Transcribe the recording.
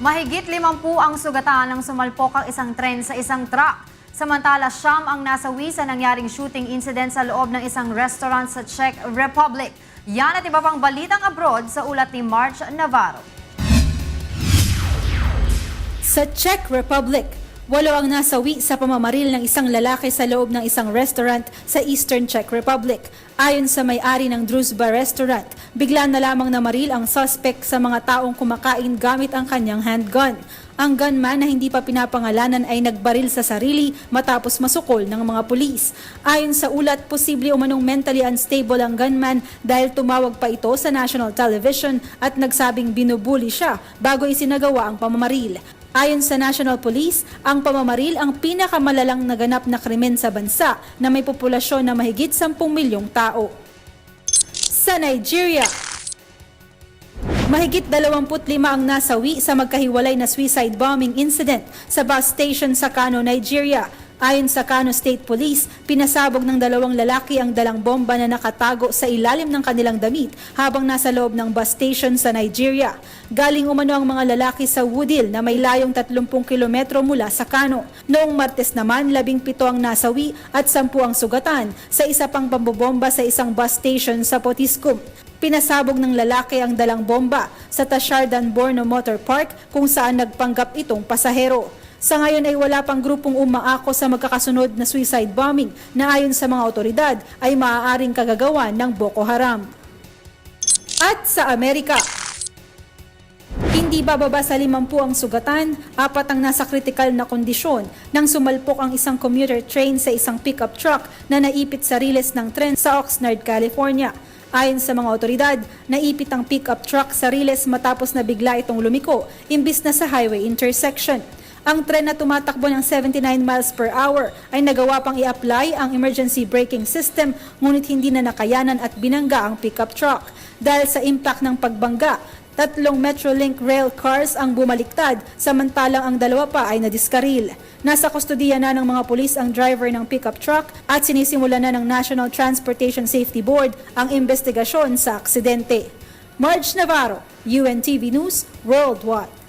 Mahigit limampu ang sugatan ng sumalpok ang isang tren sa isang truck. Samantala, siyam ang nasawi sa nangyaring shooting incident sa loob ng isang restaurant sa Czech Republic. Yan at iba pang balitang abroad sa ulat ni March Navarro. Sa Czech Republic, walo ang nasawi sa pamamaril ng isang lalaki sa loob ng isang restaurant sa Eastern Czech Republic. Ayon sa may-ari ng Druzhba restaurant, bigla na lamang namaril ang suspect sa mga taong kumakain gamit ang kanyang handgun. Ang gunman na hindi pa pinapangalanan ay nagbaril sa sarili matapos masukol ng mga pulis. Ayon sa ulat, posible umanong mentally unstable ang gunman dahil tumawag pa ito sa national television at nagsabing binubuli siya bago isinagawa ang pamamaril. Ayon sa National Police, ang pamamaril ang pinakamalalang naganap na krimen sa bansa na may populasyon na mahigit 10 milyong tao. Sa Nigeria, Mahigit 25 ang nasawi sa magkahiwalay na suicide bombing incident sa bus station sa Kano, Nigeria. Ayon sa Kano State Police, pinasabog ng dalawang lalaki ang dalang bomba na nakatago sa ilalim ng kanilang damit habang nasa loob ng bus station sa Nigeria. Galing umano ang mga lalaki sa Woodhill na may layong 30 kilometro mula sa Kano. Noong Martes naman, 17 ang nasawi at 10 ang sugatan sa isa pang pambobomba sa isang bus station sa Potiskum. Pinasabog ng lalaki ang dalang bomba sa Tashardan Borno Motor Park kung saan nagpanggap itong pasahero. Sa ngayon ay wala pang grupong umaako sa magkakasunod na suicide bombing na ayon sa mga otoridad ay maaaring kagagawan ng Boko Haram. At sa Amerika, hindi bababa sa 50 ang sugatan, apat ang nasa kritikal na kondisyon nang sumalpok ang isang commuter train sa isang pickup truck na naipit sa riles ng tren sa Oxnard, California. Ayon sa mga otoridad, naipit ang pickup truck sa riles matapos na bigla itong lumiko, imbis na sa highway intersection. Ang tren na tumatakbo ng 79 miles per hour ay nagawa pang i-apply ang emergency braking system ngunit hindi na nakayanan at binangga ang pickup truck. Dahil sa impact ng pagbangga, tatlong Metrolink rail cars ang bumaliktad samantalang ang dalawa pa ay nadiskaril. Nasa kustodiya na ng mga pulis ang driver ng pickup truck at sinisimula na ng National Transportation Safety Board ang investigasyon sa aksidente. Marge Navarro, UNTV News, Worldwide.